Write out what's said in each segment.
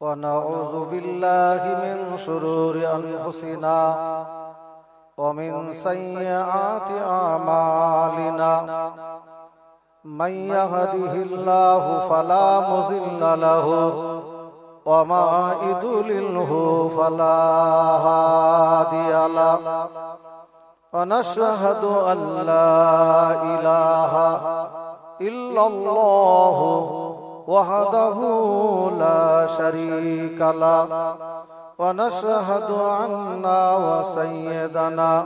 ونعوذ بالله من شرور أنفسنا ومن سيئات أعمالنا. من يهده الله فلا مضل له وما يضلله فلا هادي له. ونشهد أن لا إله إلا الله وحده لا شريك له ونشهد أن وسيدنا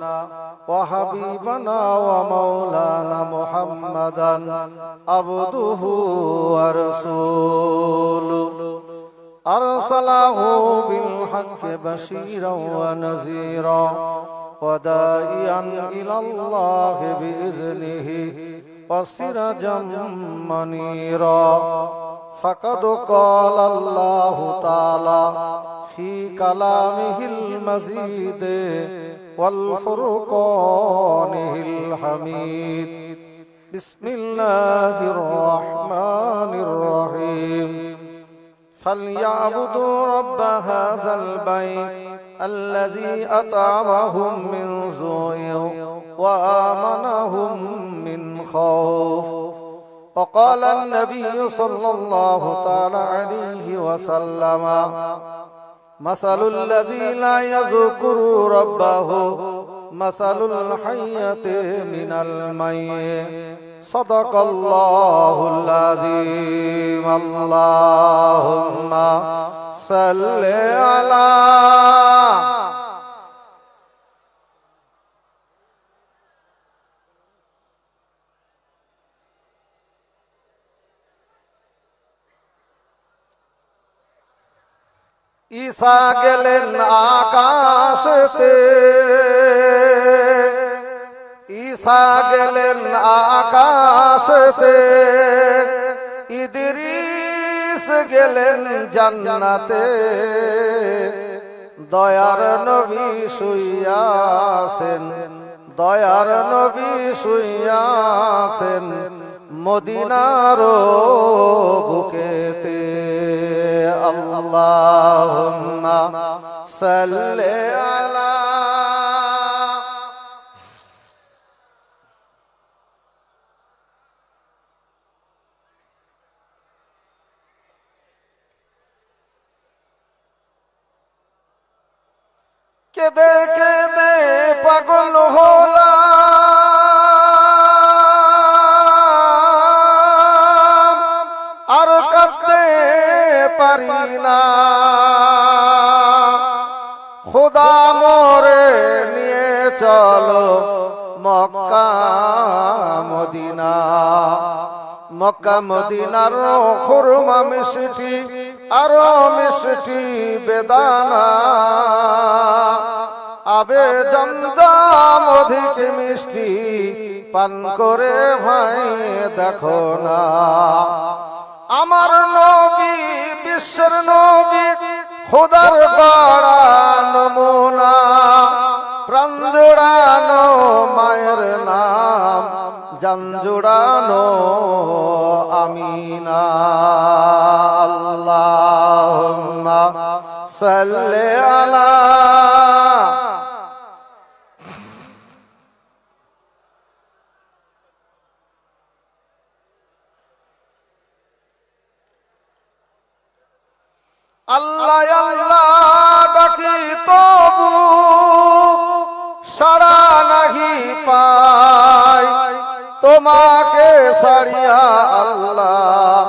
وحبيبنا ومولانا محمدا عبده ورسوله أرسله بالحق بشيرا ونذيرا ودائيا إلى الله بإذنه وسراجا منيرا فقد قال الله تعالى في كلامه المزيد والفرقانه الحميد. بسم الله الرحمن الرحيم. فليعبدوا رب هذا البيت الذي أطعمهم من جوع وآمنهم من خوف. وقال النبي صلى الله تعالى عليه وسلم مثل الذي لا يذكر ربه مثل الحية من الميت. صدق الله العظيم. اللهم صل على ঈশা গেলেন আকাশতে। ঈশা গেলেন আকাশতে। ইদরিস গেলেন জান্নাতে। দয়ার নবী শুইয়াছেন, দয়ার নবী শুইয়াছেন। মদিনার বুকেতে আল্লাহুম্মা সাল্লি আলা কেদে কেদে পাগল খোদা মোরে নিয়ে চলো মক্কা মদিনা। মক্কা মদিনার খুরমা মিষ্টি, আরও মিষ্টি বেদানা। আবে জমজম অধিক মিষ্টি পান করে ভাই দেখো না। আমার নবী, বিশ্বের নবী খোদার গড়া নমুনা প্রাণ জোড়ানো মায়ের নাম জান জোড়ানো আমিনা। আল্লাহুম্মা সাল্লি আলা আল্লাহ। তবু সারা নাহি পাই। তোমাকে সারিয়া আল্লাহ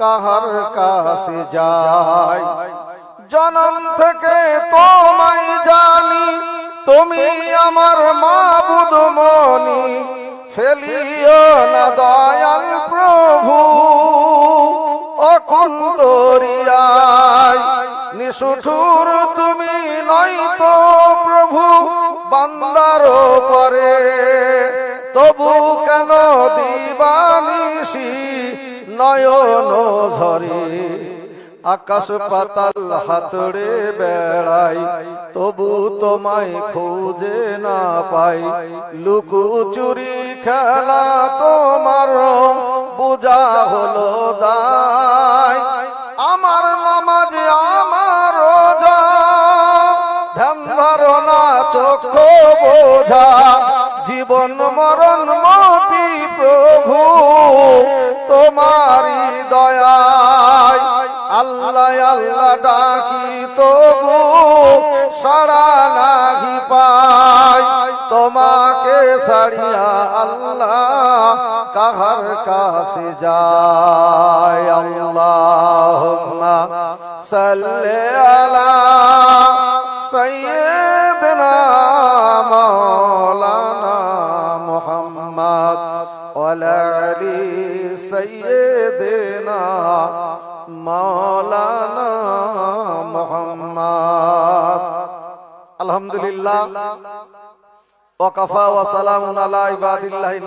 কাহার কাছে যায় জনম থেকে তোমায় জানি, তুমি আমার মাবুদ মনি। ফেলিও না দয়াল প্রভু নিশুঠুর তুমি নয় তো প্রভু, বান্দার পরে তবু কেন দিবানিসি নয়ন ঝরে? আকাশ পাতাল হাতড়ে বেড়াই, তবু তোমায় খুঁজে না পাই। লুকু চুরি খেলা তোমার, বোঝা হলো দায়। বোঝা, জীবন মরণ মতি প্রভু তোমারি দয়ায় আল্লাহ আল্লাহ ডাকি তবু সারা নাহি পাই তোমাকে ছাড়িয়া আল্লাহ কাহার কাছে যায়। আল্লাহুম্মা সাল্লি আলা সাইয়্যিদিনা আলহামদুলিল্লাহ। ওয়াকাফা ওয়া সালামুন আলা ইবাদিল্লাহি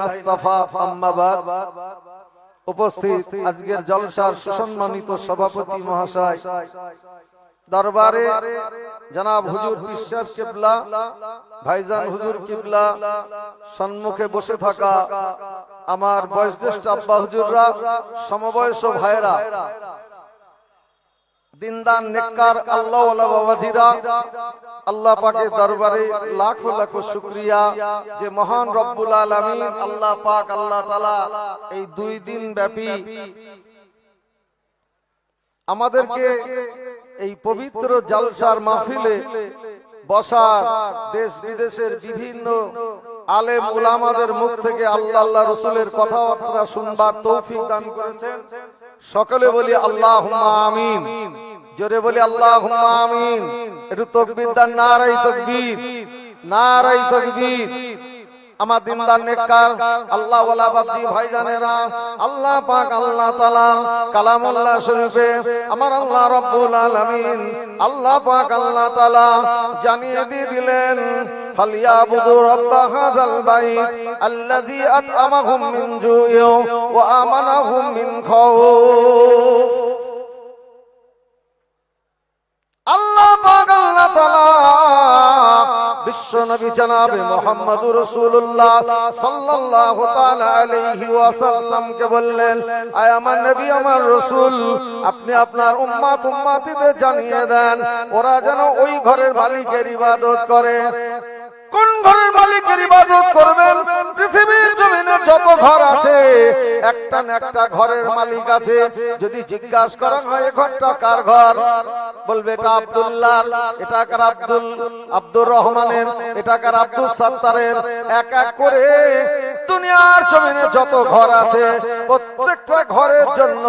আম্মা বাদ। উপস্থিত আজকের জলসার সুসম্মানিত সভাপতি মহাশয় দরবারে জনাব হুজুর বিশ্বাস কিবলা, ভাইজান হুজুর কিবলা, সম্মুখে বসে থাকা আমার বয়োজ্যেষ্ঠ আব্বা হুজুররা সমবয়স ভাইরা দিনদান নেককার, আল্লাহ বাবাজিরা, আল্লাহ পাকের দরবারে লাখো লাখো শুকরিয়া যে মহান রব্বুল আলামিন আল্লাহ পাক, আল্লাহ তাআলা এই দুই দিন ব্যাপী আমাদেরকে এই পবিত্র জালসার মাহফিলে বসার দেশ বিদেশের বিভিন্ন আলেম উলামাদের মুখ থেকে আল্লাহ আল্লাহ রসুলের কথাবার্তা শুনবার তৌফিক দান করেছেন। সকলে বলি আল্লাহ আমিন। জোরে বলি আল্লাহ আমিন। একটু তকবির দান, নারাই তকবীর নারাই তকবীর। আমার দিনদার নেককার আল্লাহ ওয়ালা বাবজি ভাইজানেরা, আল্লাহ পাক, আল্লাহ তাআলা কালামুল্লাহ শরীফে আমার আল্লাহ রাব্বুল আলামিন আল্লাহ পাক, আল্লাহ তাআলা জানিয়ে দিয়ে দিলেন, ফালিয়াবুদু রাব্ব হাযাল বাইত আল্লাযী আত'আমাহুম মিন জু'ইন ওয়া আমানাহুম মিন খাউফ। আল্লাহ পাক, আল্লাহ তাআলা বিশ্ব নবী জনাবে মুহাম্মদুর রাসূলুল্লাহ সাল্লাল্লাহু তাআলা আলাইহি ওয়াসাল্লামকে বললেন, আয় আমার নবী, আমার রাসূল, আপনি আপনার উম্মত উম্মতিদের জানিয়ে দেন, ওরা যেন ওই ঘরের মালিকের ইবাদত করে। কোন ঘরের মালিকের ইবাদত করবেন? পৃথিবীর জমিনে যত ঘর আছে, একটা না একটা ঘরের মালিক আছে। যদি জিজ্ঞাসা করা হয় ঘরটা কার ঘর? বলবে, এটা আব্দুল্লাহ। এটা কার আব্দুল? আব্দুর রহমানের। এটা কার আব্দুল সাত্তারের? এক এক করে দুনিয়ার জমিনে যত ঘর আছে, প্রত্যেকটা ঘরের জন্য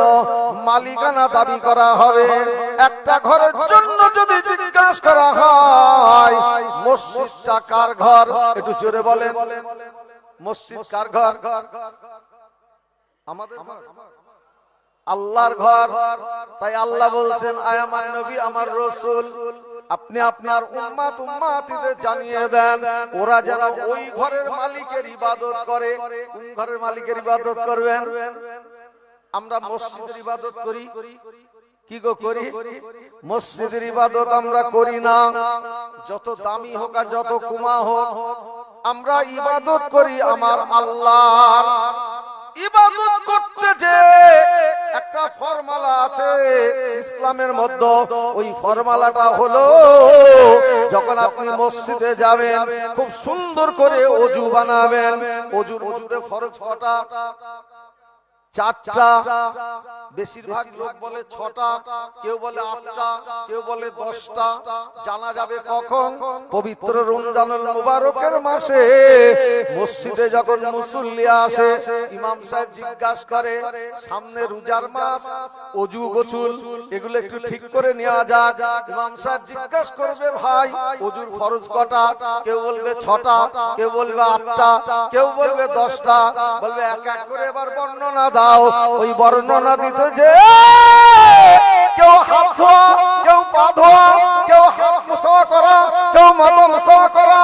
মালিকানা দাবি করা হবে। একটা ঘরের জন্য যদি জিজ্ঞাসা করা হয়, মসজিদটা কার ঘর একটু জোরে বলেন। মসজিদ কার ঘর। আমাদের আল্লাহর ঘর। তাই আল্লাহ বলছেন, আয় আমার নবী, আমার রসুল, আপনি আপনার উম্মাত উম্মাতিদের জানিয়ে দেন। ওরা যেন ওই ঘরের মালিকের ইবাদত করে। কোন ঘরের মালিকের ইবাদত করবেন? আমরা মসজিদের ইবাদত করি। কি গো করি? মসজিদের ইবাদত আমরা করি না। যত দামি হোক আর যত কুমা হোক আমরা ইবাদত করি আমার আল্লাহ ইবাদত করতে যে একটা ফর্মালা আছে ইসলামের মধ্যে ওই ফর্মালাটা হলো যখন আপনি মসজিদে যাবেন খুব সুন্দর করে অজু বানাবেন অজুর মধ্যে ফরজ কটা? চারটা, বেশিরভাগ লোক বলে ছটা, কেউ বলে আটটা, কেউ বলে দশটা। জানা যাবে কখন? পবিত্র মুবারকের মাসে। মসজিদে যখন আসে, ইমাম সাহেব জিজ্ঞাসা করে, সামনে রোজার মাস? অজু, গোসুল? এগুলো একটু ঠিক করে নেওয়া যাক। ইমাম সাহেব জিজ্ঞাসা করবে, ভাই, অজুর ফরজ কটা? কেউ বলবে, ছটা। কেউ বলবে, আটটা। কেউ বলবে, দশটা। বলবে, এক এক করে এবার বর্ণনা দাও। ওই বর্ণনা দিতে যে, কেউ হাত ধোয়া, কেউ পা ধোয়া, কেউ হাত মুসা করা, কেউ মাথা মুসা করা।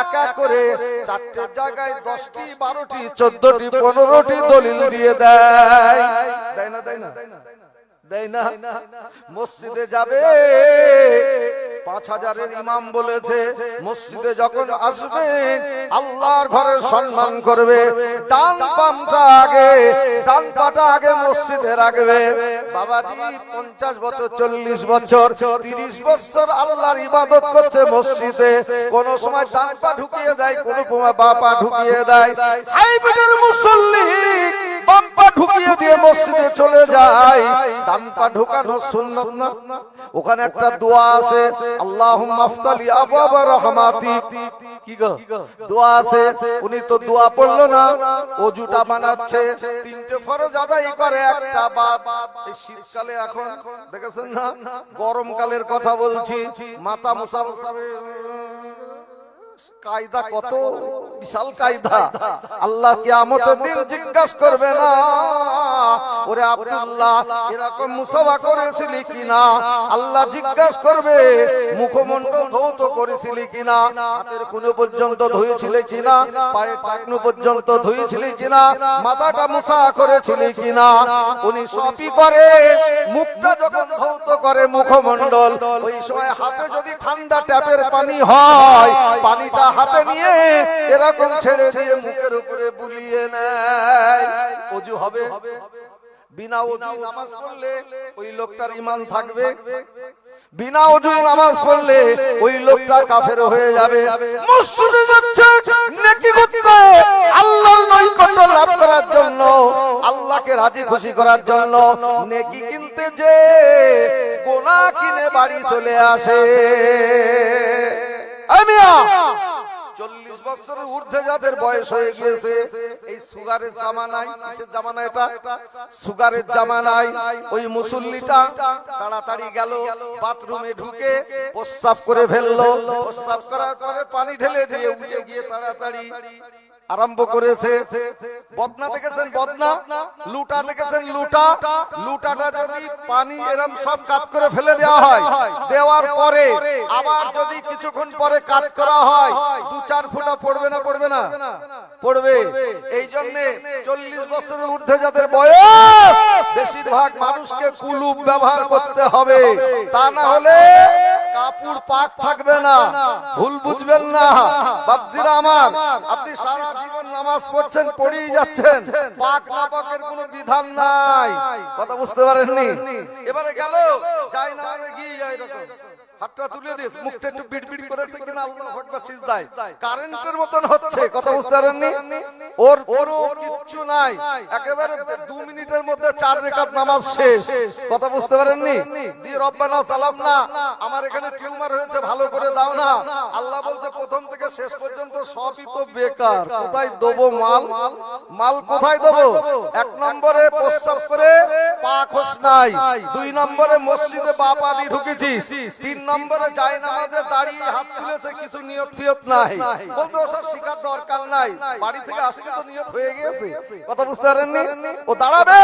এক এক করে চারটে জায়গায় দশটি, বারোটি, চোদ্দটি, পনেরোটি দলিল দিয়ে দেয়। দেয় না দেয় না দেয় না। মসজিদে যাবে পাঁচ হাজারের ইমাম বলেছে, মসজিদে যখন আসবেন আল্লাহর ঘরের সম্মান করবে, ডান পামটা আগে, ডান পাটা আগে মসজিদে রাখবে। বাবাজি, পঞ্চাশ বছর, চল্লিশ বছর, তিরিশ বছর আল্লাহর ইবাদত করছে মসজিদে। কোন সময় ডান পা ঢুকিয়ে দেয়, কোন সময় বা পা ঢুকিয়ে দেয়। হাইব্রিডের মুসল্লি বাম পা ঢুকিয়ে দিয়ে মসজিদে চলে যায়। ডান পা ঢুকানো সুন্নত না। ওখানে একটা দোয়া আছে আল্লাহুম্মা আফতালি আবওয়াবা রহমাতি। কি গো? দোয়া আছে উনি তো দোয়া পড়ল না। অজুটা বানাচ্ছে। তিনটে ফরজ আদায় করে একটা বাপ। এই শীতকালে এখন দেখেছেন না? গরমকালের কথা বলছি মাথা মুসা কায়দা কত? বিশাল কায়দা। আল্লাহ কিয়ামতের দিন জিজ্ঞাসা করবে না। ওরে আব্দুল্লাহ এরকম মুসাফা করেছিলি কিনা? আল্লাহ জিজ্ঞাসা করবে মুখমণ্ডল ধৌত করেছিলি কিনা? হাতের কোনো পর্যন্ত ধুয়েছিলি কিনা? পায়ের টাকনু পর্যন্ত ধুয়েছিলি কিনা? মাথাটা মুসা করেছিলি কিনা? উনি সবই করে মুখটা যখন ধৌত করে মুখমণ্ডল ওই সময় হাতে যদি ঠান্ডা ট্যাপের পানি হয় পানিটা হাতে নিয়ে এরকম ছেড়ে দিয়ে মুখের উপরে বুলিয়ে নেয়। অজু হবে বিনা অজু নামাজ পড়লে ওই লোকটার ইমান থাকবে। বিনা অজু নামাজ পড়লে ওই লোকটা কাফের হয়ে যাবে। মসজিদে যাচ্ছে, নেকি আল্লাহর নৈকট্য লাভ করার জন্য, আল্লাহকে রাজি খুশি করার জন্য নেকি কিনতে যে গোনা কিনে বাড়ি চলে আসে। এই মিয়া চল্লিশ বছরের ঊর্ধ্বে যাদের বয়স হয়ে গিয়েছে, এই সুগারের জামানায় কিসের জামানা এটা? সুগারের জামানায় ওই মুসল্লিটা তাড়াতাড়ি গেল, বাথরুমে ঢুকে প্রস্রাব করে ফেলল। প্রস্রাব করার পরে পানি ঢেলে দিয়ে উঠে গিয়ে তাড়াতাড়ি আরম্ভ করেছে। বদনা দেখেছেন বদনা? লুটা দেখেছেন লুটা? লুটাটা যদি পানি এরম সব কাট করে ফেলে দেওয়া হয়, দেওয়ার পরে আবার যদি কিছুক্ষণ পরে কাট করা হয়, দু চার ফুটা পড়বে না পড়বে না? পড়বে। এই জন্য চল্লিশ বছরের ঊর্ধ্বে যাদের বয়স, বেশিরভাগ মানুষকে কুলুপ ব্যবহার করতে হবে। তা না হলে কাপড় পাক থাকবে না। ভুল বুঝবেন না। বাপজিরা আমার, আপনি সারা জীবন নামাজ পড়ছেন, পড়েই যাচ্ছেন। পাক না পাকের কোনো বিধান নাই। কথা বুঝতে পারেননি? এবারে গেল, যাই না গিয়ে যাই এরকম। হাতটা তুলে দিস মুখটা একটু বিড়বিড় করেছে কিনা আল্লাহ আকবার সিজদায় কারেন্টের মতন হচ্ছে কথা বুঝতে পারেননি? ওর ওর কিচ্ছু নাই। একেবারে দু মিনিটের মধ্যে চার রেখাত নামাজ শেষ। কথা বুঝতে পারেননি? দি রব্বানা সালাম না আমার এখানে টিউমার হয়েছে ভালো করে দাও না। আল্লাহ বলছে প্রথম থেকে শেষ পর্যন্ত সবই তো বেকার। কোথায় দেবো মাল? মাল? কোথায় দেবো? এক নম্বরে প্রস্তাব করে পা খোস নাই। দুই নম্বরে মসজিদে বাপা দিয়ে ঢুকেছিস তিন নম্বরে যাই নামাজে দাঁড়িয়ে হাত তুলেছে কিছু নিয়ত ফিয়ত নাই। বলতে ওসব শিকার দরকার নাই। বাড়ি থেকে আসছে তো নিয়ত হয়ে গেছে। কথা বুঝতে পারেননি? ও দাঁড়াবে।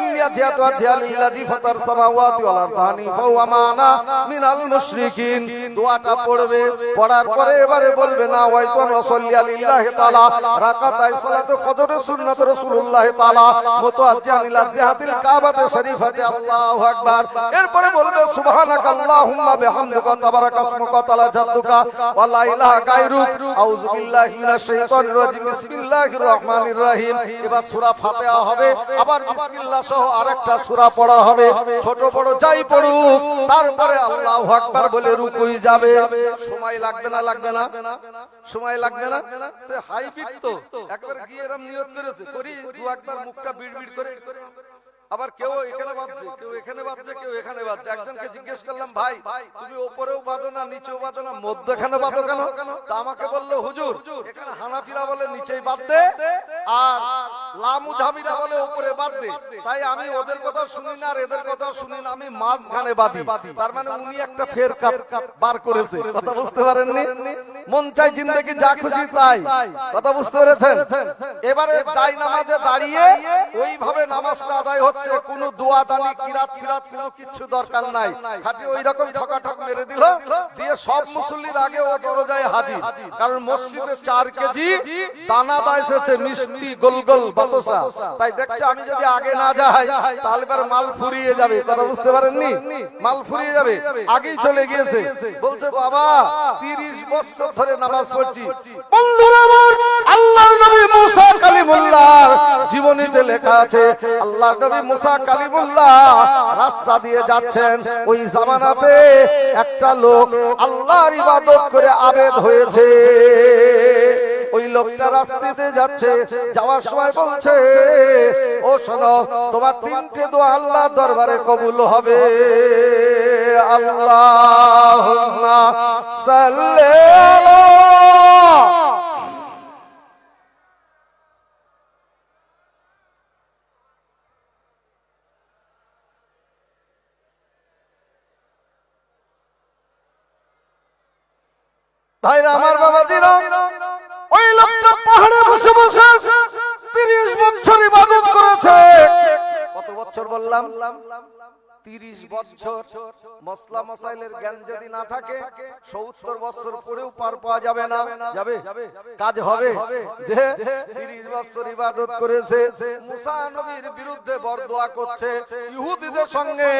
ইন্ডিয়া জিয়াতু জিয়ালিল্লাযী ফাতার সামাওয়াতি ওয়াল আরদানি ফাহুয়া মানা মিনাল মুশরিকিন। দোয়াটা পড়বে। পড়ার পরে এবারে বলবে, না, ওয়াইতান ওয়াসাল্লি আলিল্লাহি তাআলা। রাকাতাই সালাতু ফজরের সুন্নাত রাসূলুল্লাহ তাআলা। মুতাআজ্জিয়ান ইলা জিহাতিল কাবাতে শরীফাতে আল্লাহু আকবার। এরপরে বলবে, সুবহানাকাল্লাহুম্মা ছোট বড় যাই পড়ুক, তারপরে আল্লাহু আকবার বলে রুকুই যাবে। সময় লাগবে না লাগবে না? সময় লাগবে না? হাইব্রিড তো। একবার গিয়ে করে। আবার কেউ এখানে বাজছে কেউ এখানে বাজছে কেউ এখানে বাজছে। একজনকে জিজ্ঞেস করলাম ভাই তুমি ওপরেও বাঁধো না নিচেও বাঁধো না মধ্যখানে বাঁধো কেন? তা আমাকে বলল হুজুর এখানে হানাফিরা বলে নিচেই বাঁধতে আর লামু ঝামিরা বলে বাঁধতে। তাই আমি ওদের কথা শুনি না আর এদের কথা শুনি না আমি মাঝখানে বাঁধি। তার মানে উনি একটা ফের কাপ বার করেছে। কথা বুঝতে পারেননি? মন চাই জিন্দগি যা খুশি তাই। কথা বুঝতে পেরেছেন? এবারে তাই নামাজে দাঁড়িয়ে ওইভাবে নামাজটা আদায় হচ্ছে কোনো দোয়া দানি কিরাত ফিরাত কোনো কিছু দরকার নাই। খাটি ওই রকম ঠকাঠক মেরে দিল দিয়ে সব মুসল্লির আগে ও দরজায় হাজির। কারণ মসজিদে চার কেজি দানাদা এসেছে মিষ্টি গোল গোল বাতাসা। তাই দেখছে আমি যদি আগে না যাই তাহলে এবার মাল ফুরিয়ে যাবে। কথা বুঝতে পারেননি? মাল ফুরিয়ে যাবে। আগেই চলে গিয়েছে বলছে বাবা তিরিশ বছর ধরে নামাজ পড়ছি। আল্লাহর নবী মুসা কালিমুল্লাহর জীবনীতে লেখা আছে, আল্লাহর নবী মুসা কালিমুল্লাহ রাস্তা দিয়ে যাচ্ছেন। ওই জামানাতে একটা লোক আল্লাহর ইবাদত করে আবেদ হয়েছে। ওই লোকটা রাস্তাতে যাচ্ছে, যাওয়ার সময় বলছে, ও শোনো, তোমার তিনটে দোয়া আল্লাহ দরবারে কবুল হবে। আল্লাহ সাল্লি আলা ভাইরা আমার বাবাজিরা ওই লোকটা পাহাড়ে বসে বসে তিরিশ বছর ইবাদত করেছে। কত বছর বললাম? তিরিশ বছর মশলা মশাইলের জ্ঞান যদি না থাকে সত্তর বছর পরেও পার পাওয়া যাবে না। যাবে? কাজ হবে? যে তিরিশ বছর ইবাদত করেছে মুসা নবীর বিরুদ্ধে বরদোয়া করছে ইহুদিদের সঙ্গে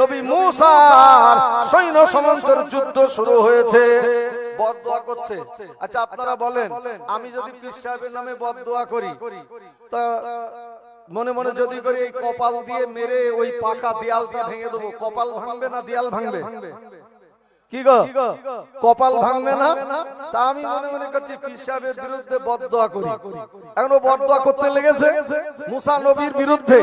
নবী মুসার সৈন্য সমন্তর যুদ্ধ শুরু হয়েছে বদদোয়া করছে। আচ্ছা আপনারা বলেন আমি যদি পীর সাহেবের নামে বদদোয়া করি তা মনে মনে যদি করি এই কপাল দিয়ে মেরে ওই পাকা দেয়ালটা ভেঙে দেবো। কপাল ভাঙবে না দেয়াল ভাঙবে? কি গো? কপাল ভাঙবে না? তা আমি মনে মনে করছি পীর সাহেবের বিরুদ্ধে বদদোয়া করি। এখন ও বদদোয়া করতে লেগেছে? মুসা নবীর বিরুদ্ধে।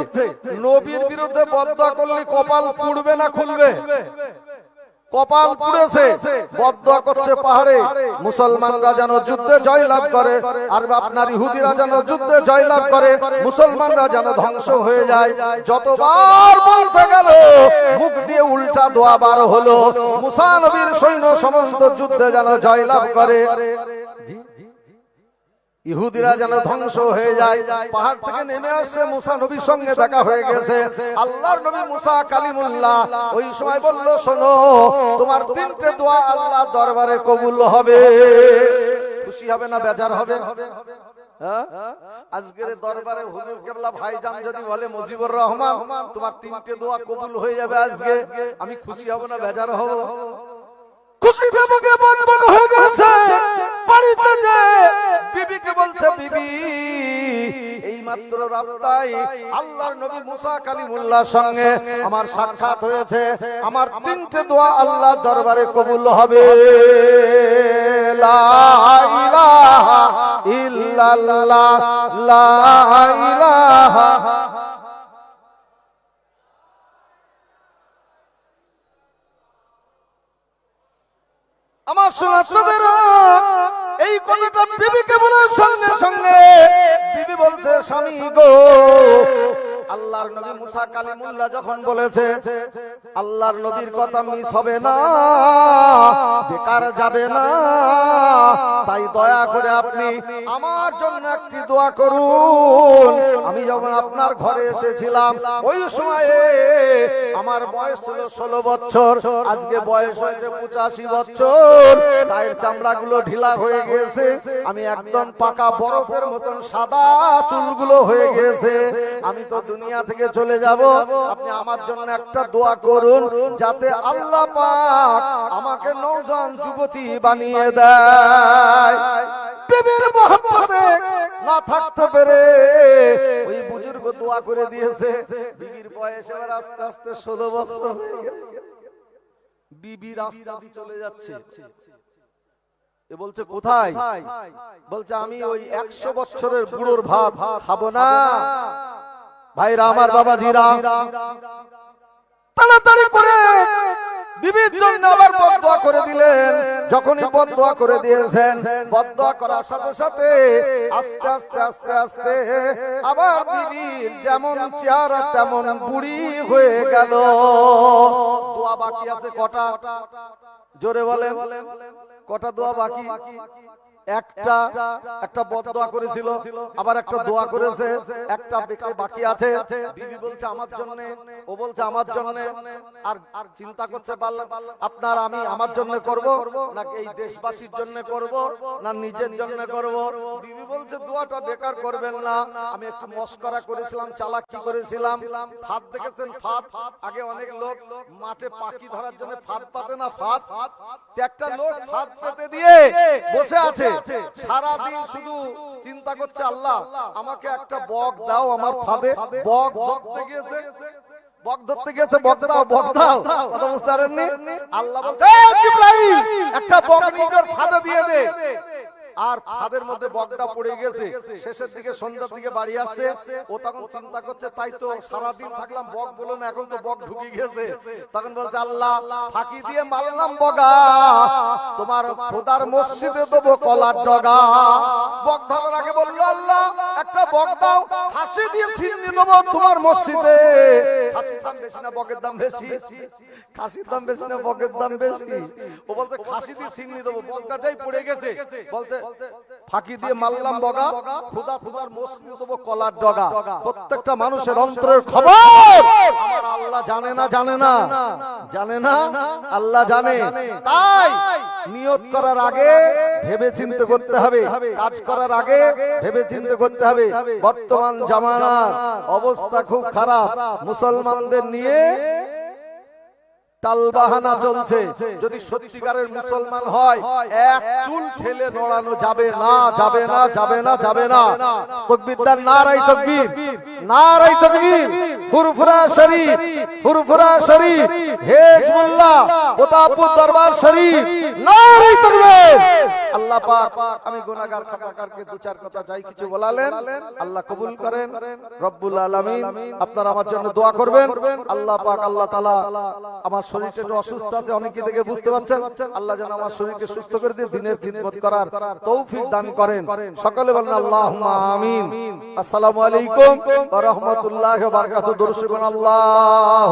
নবীর বিরুদ্ধে বদদোয়া করলে কপাল পুড়বে না খুলবে। কপাল পুড়েছে বদয়া করছে পাহাড়ে। মুসলমানরা যেন যুদ্ধে জয়লাভ করে আর আপনার ইহুদিরা যেন যুদ্ধে জয়লাভ করে মুসলমানরা যেন ধ্বংস হয়ে যায় যতবার বলতে গেল মুখ দিয়ে উল্টা দোয়া বার হলো মুসানবীর সৈন্য সমস্ত যুদ্ধে যেন জয় লাভ করে। ইহুদিরা যেন ধ্বংস হয়ে যায়, পাহাড় থেকে নেমে আসছে মুসা নবীর সঙ্গে দেখা হয়ে গেছে। আল্লাহর নবী মুসা কালিমুল্লাহ ওই সময় বলল, শোনো, তোমার তিনটে দোয়া আল্লাহ দরবারে কবুল হবে। খুশি হবে না বেজার হবে? হ্যাঁ? আজকের যদি বলে, মুজিবুর রহমান, তোমার তিনটে কবুল হয়ে যাবে আজকে, আমি খুশি হব না বেজার হব? খুশি হয়ে গেছে। বাড়িতে যে বিবিকে বলছে বিবি এই মাত্র রাস্তায় আল্লাহর নবী মুসা কালিমুল্লাহর সঙ্গে আমার সাক্ষাৎ হয়েছে। আমার তিনটে দোয়া আল্লাহর দরবারে কবুল হবে। লা ইলাহা ইল্লাল্লাহ। লা ইলাহা আমার কথাটা বিবিকে বলার সঙ্গে সঙ্গে। বিবি বলছে স্বামী গো আল্লাহর নবী মুসা কালিমুল্লাহ যখন বলেছে আল্লাহর নবীর কথা মিস হবে না বেকার যাবে না। তাই দয়া করে আপনি আমার জন্য একটি দোয়া করুন। আমি যখন আপনার ঘরে এসেছিলাম ওই সময়ে আমার বয়স ছিল ষোলো বছর আজকে বয়স হয়েছে পঁচাশি বছর। গায়ের চামড়া গুলো ঢিলা হয়ে গিয়েছে। আমি একদম পাকা বরফের মতন সাদা চুলগুলো হয়ে গিয়েছে। আমি তো দুনিয়া থেকে চলে যাব, আপনি আমার জন্য একটা দোয়া করুন, যাতে আল্লাহ পাক আমাকে নৌজন যুবতী বানিয়ে দেয়। প্রেমের মহব্বতে না থাকতে পেরে ওই বুজুর্গ দোয়া করে দিয়েছে, বিবির বয়স এবার আস্তে আস্তে ষোলো বছর হয়ে। বিবি রাস্তা দিয়ে চলে যাচ্ছে। বলছে, কোথায়? বলছে, আমি ওই একশো বছরের বুড়োর ভাত খাব না। ভাইরা আমার বাবা জিরা তাড়াতাড়ি করে বিবির জন্য আবার বদদোয়া করে দিলেন। যখনই বদদোয়া করে দিয়েছেন বদদোয়া করার সাথে সাথে আস্তে আস্তে আস্তে আস্তে আবার বিবির যেমন চেহারা তেমন বুড়ি হয়ে গেল। দোয়া বাকি আছে কটা? জোরে বলেন। কটা দোয়া বাকি? একটা একটা বদ দোয়া করেছিল, আবার একটা দোয়া করেছে, একটা বাকি আছে। বিবি বলছে, আমার জন্য। ও বলছে, আমার জন্য। আর আর চিন্তা করছে আপনার আমি আমার জন্য করব না এই দেশবাসীর জন্য করব, না নিজের জন্য করব? বিবি বলছে, দোয়াটা বেকার করবেন না। আমি একটু মস্করা করেছিলাম, চালাকি করেছিলাম। ফাঁদ দেখেছেন ফাঁদ? আগে অনেক লোক মাঠে পাখি ধরার জন্য ফাঁদ পাতে না, ফাঁদ? একটা লোক ফাঁদ পেতে দিয়ে বসে আছে। সারা দিন শুধু চিন্তা করছে, আল্লাহ, আমাকে একটা বক দাও আমার ফাঁদে। বক ধরতে গিয়েছে। বক ধরতে গিয়েছে, বক দাও বক দাও। কথা বুঝতে পারেননি? আল্লাহ একটা বক নিজের ফাঁদে দিয়ে দে। আর ফাঁদের মধ্যে বকটা পড়ে গেছে। শেষের দিকে সন্ধ্যার দিকে বাড়ি আসছে। ও তখন চিন্তা করছে, তাই তো সারা দিন থাকলাম বক বলো না, এখন তো বক ঢুকে গেছে। তখন বলছে, আল্লাহ, ফাঁকি দিয়ে মারলাম বগা। তোমার খোদার মসজিদে দেবো কলার ডগা। বক ধরার আগে বলল, আল্লাহ, একটা বক দাও, ফাঁসি দিয়ে ছিন্নি দেবো তোমার মসজিদে। খাসির দাম বেশি না বকের দাম বেশি? খাসির দাম বেশি না দাম বেশি? ও বলছে, খাসি দিয়ে ছিন্নি দেবো। বকটা যাই পড়ে গেছে, বলছে ফাঁকি দিয়ে মারলাম বগা খোদা তোমার মসজিদে দেবো কলার ডগা। প্রত্যেকটা মানুষের অন্তরের খবর! আমার আল্লাহ জানে না জানে না। জানে না আল্লাহ জানে। তাই নিয়ত করার আগে ভেবে চিন্তে করতে হবে। কাজ করার আগে ভেবে চিন্তে করতে হবে। বর্তমান জামানার অবস্থা খুব খারাপ। মুসলমানদের নিয়ে টালবাহানা চলছে যদি সত্যিকারের মুসলমান হয় এক চুল ঠেলে নড়ানো যাবে না যাবে না যাবে না যাবে না তকবিদার নারাই তকবীর নারাই তকবীর ফুরফুরা শরীফ। ফুরফুরা শরীফ। আমার শরীরটা অসুস্থ আছে, অনেকে বুঝতে পারছেন। আল্লাহ যেন আমার শরীরকে সুস্থ করে দিয়ে দিনের খিদমত করার তৌফিক দান করেন। সকলে বলেন, আল্লাহুম্মা আমিন। আসসালামু আলাইকুম ওয়া আল্লাহ